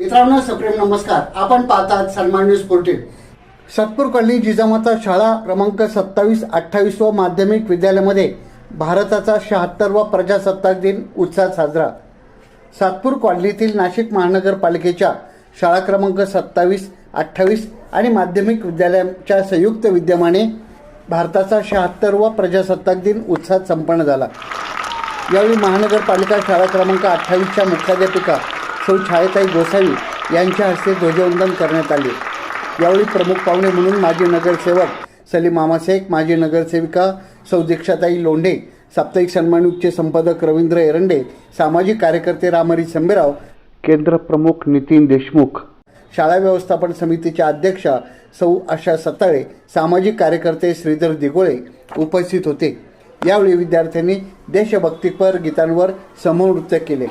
मित्रांनो सप्रेम नमस्कार. आपण पाहतात Sanman news portal Satpur colony Jijamata शाळा क्रमांक सत्तावीस अठ्ठावीस व माध्यमिक विद्यालयामध्ये भारताचा शहात्तरवा प्रजासत्ताक दिन उत्साहात साजरा. सातपूर कॉलनीतील नाशिक महानगरपालिकेच्या शाळा क्रमांक सत्तावीस अठ्ठावीस आणि माध्यमिक विद्यालयाच्या संयुक्त विद्यमाने भारताचा शहात्तरवा प्रजासत्ताक दिन उत्साहात संपन्न झाला. यावेळी महानगरपालिका शाळा क्रमांक अठ्ठावीसच्या मुख्याध्यापिका सौ छायाताई गोसावी यांच्या हस्ते ध्वजवंदन करण्यात आले. यावेळी प्रमुख पाहुणे म्हणून माजी नगरसेवक सलीम मामा शेख माजी नगरसेविका सौ दीक्षाताई लोंढे साप्ताहिक सन्मानितचे संपादक रवींद्र एरंडे सामाजिक कार्यकर्ते रामहरी संबेराव केंद्र प्रमुख नितीन देशमुख शाळा व्यवस्थापन समितीच्या अध्यक्षा सौ आशा सताळे सामाजिक कार्यकर्ते श्रीधर दिगोळे उपस्थित होते. यावेळी विद्यार्थ्यांनी देशभक्तीपर गीतांवर समूह नृत्य केले.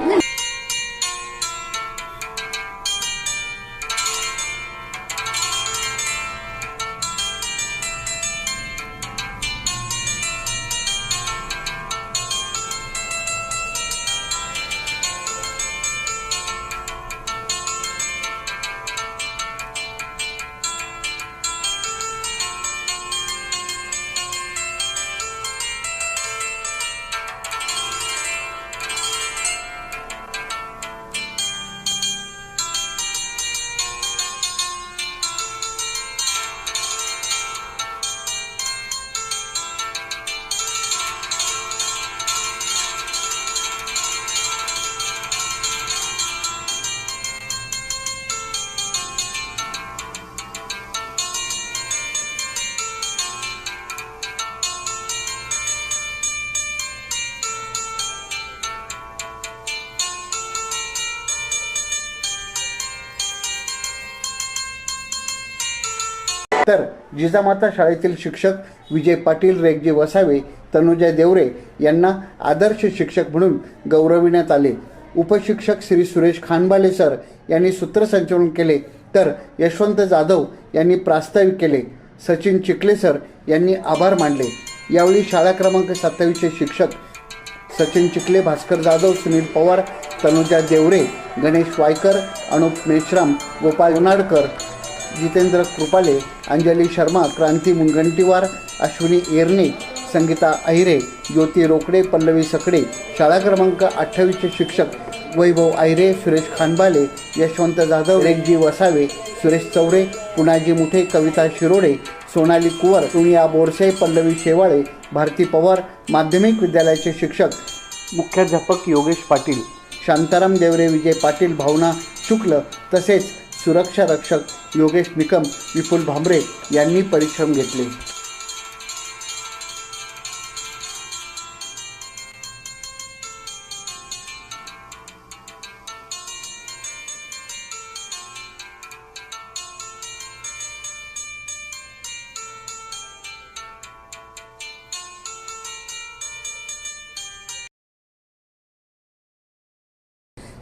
तर जिजामाता शाळेतील शिक्षक विजय पाटील रेगजी वसावे तनुजा देवरे यांना आदर्श शिक्षक म्हणून गौरविण्यात आले. उपशिक्षक श्री सुरेश खानबाले सर यांनी सूत्रसंचलन केले तर यशवंत जाधव यांनी प्रास्ताविक केले सचिन चिखले सर यांनी आभार मानले. यावेळी शाळा क्रमांक सत्तावीसचे शिक्षक सचिन चिखले भास्कर जाधव सुनील पवार तनुजा देवरे गणेश वायकर अनुप मेश्राम गोपाल उनाडकर जितेंद्र कृपाले अंजली शर्मा क्रांती मुनगंटीवार अश्विनी एरने संगीता अहिरे ज्योती रोकडे पल्लवी सकडे शाळा क्रमांक अठ्ठावीसचे शिक्षक वैभव आहिरे सुरेश खानबाले यशवंत जाधव रेगजी वसावे सुरेश चौरे पुनाजी मुठे कविता शिरोडे सोनाली कुवर सुनिया बोरसे पल्लवी शेवाळे भारती पवार माध्यमिक विद्यालयाचे शिक्षक मुख्याध्यापक योगेश पाटील शांताराम देवरे विजय पाटील भावना शुक्ल तसेच सुरक्षा रक्षक योगेश निकम विपुल भांबरे यांनी परिश्रम घेतले.